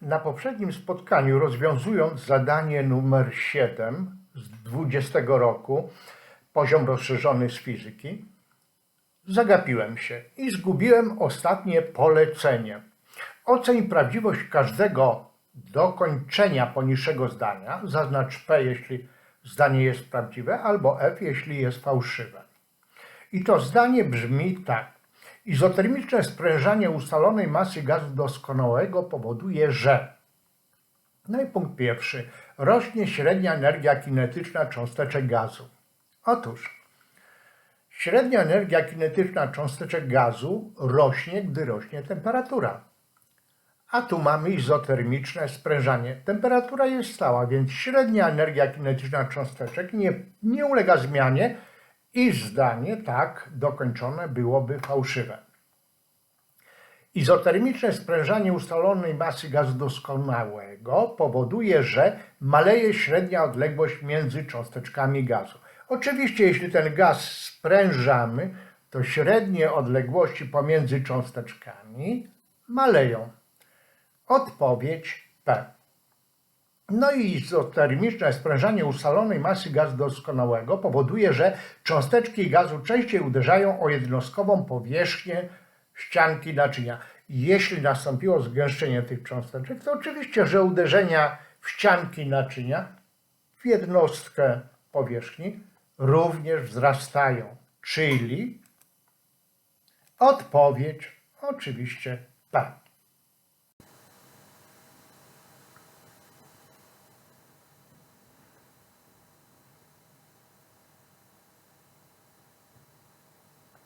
Na poprzednim spotkaniu, rozwiązując zadanie numer 7 z 20 roku, poziom rozszerzony z fizyki, zagapiłem się i zgubiłem ostatnie polecenie. Oceń prawdziwość każdego dokończenia poniższego zdania, zaznacz P, jeśli zdanie jest prawdziwe, albo F, jeśli jest fałszywe. I to zdanie brzmi tak. Izotermiczne sprężanie ustalonej masy gazu doskonałego powoduje, że no i punkt pierwszy. Rośnie średnia energia kinetyczna cząsteczek gazu. Otóż średnia energia kinetyczna cząsteczek gazu rośnie, gdy rośnie temperatura. A tu mamy izotermiczne sprężanie. Temperatura jest stała, więc średnia energia kinetyczna cząsteczek nie, nie ulega zmianie i zdanie tak dokończone byłoby fałszywe. Izotermiczne sprężanie ustalonej masy gazu doskonałego powoduje, że maleje średnia odległość między cząsteczkami gazu. Oczywiście, jeśli ten gaz sprężamy, to średnie odległości pomiędzy cząsteczkami maleją. Odpowiedź P. No i izotermiczne sprężanie ustalonej masy gazu doskonałego powoduje, że cząsteczki gazu częściej uderzają o jednostkową powierzchnię ścianki naczynia. Jeśli nastąpiło zgęszczenie tych cząsteczek, to oczywiście, że uderzenia w ścianki naczynia w jednostkę powierzchni również wzrastają. Czyli odpowiedź oczywiście P.